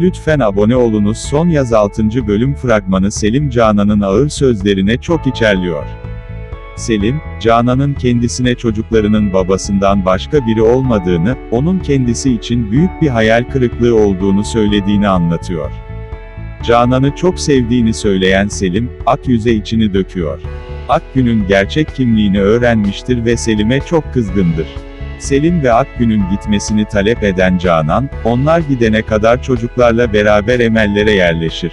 Lütfen abone olunuz son yaz 6. bölüm fragmanı Selim Canan'ın ağır sözlerine çok içerliyor. Selim, Canan'ın kendisine çocuklarının babasından başka biri olmadığını, onun kendisi için büyük bir hayal kırıklığı olduğunu söylediğini anlatıyor. Canan'ı çok sevdiğini söyleyen Selim, Akyüz'e içini döküyor. Akgün'ün gerçek kimliğini öğrenmiştir ve Selim'e çok kızgındır. Selim ve Akgün'ün gitmesini talep eden Canan, onlar gidene kadar çocuklarla beraber emellere yerleşir.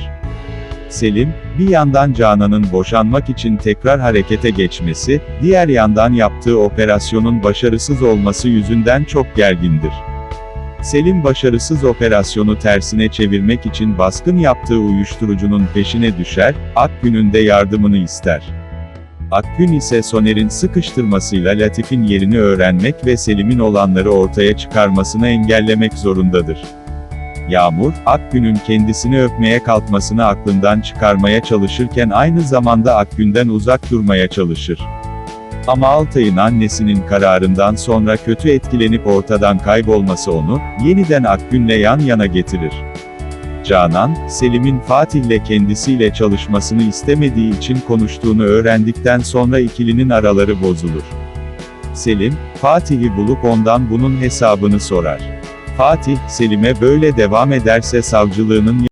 Selim, bir yandan Canan'ın boşanmak için tekrar harekete geçmesi, diğer yandan yaptığı operasyonun başarısız olması yüzünden çok gergindir. Selim başarısız operasyonu tersine çevirmek için baskın yaptığı uyuşturucunun peşine düşer, Akgün'ün de yardımını ister. Akgün ise Soner'in sıkıştırmasıyla Latif'in yerini öğrenmek ve Selim'in olanları ortaya çıkarmasını engellemek zorundadır. Yağmur, Akgün'ün kendisini öpmeye kalkmasını aklından çıkarmaya çalışırken aynı zamanda Akgün'den uzak durmaya çalışır. Ama Altay'ın annesinin kararından sonra kötü etkilenip ortadan kaybolması onu, yeniden Akgün'le yan yana getirir. Canan, Selim'in Fatih'le kendisiyle çalışmasını istemediği için konuştuğunu öğrendikten sonra ikilinin araları bozulur. Selim, Fatih'i bulup ondan bunun hesabını sorar. Fatih, Selim'e böyle devam ederse savcılığının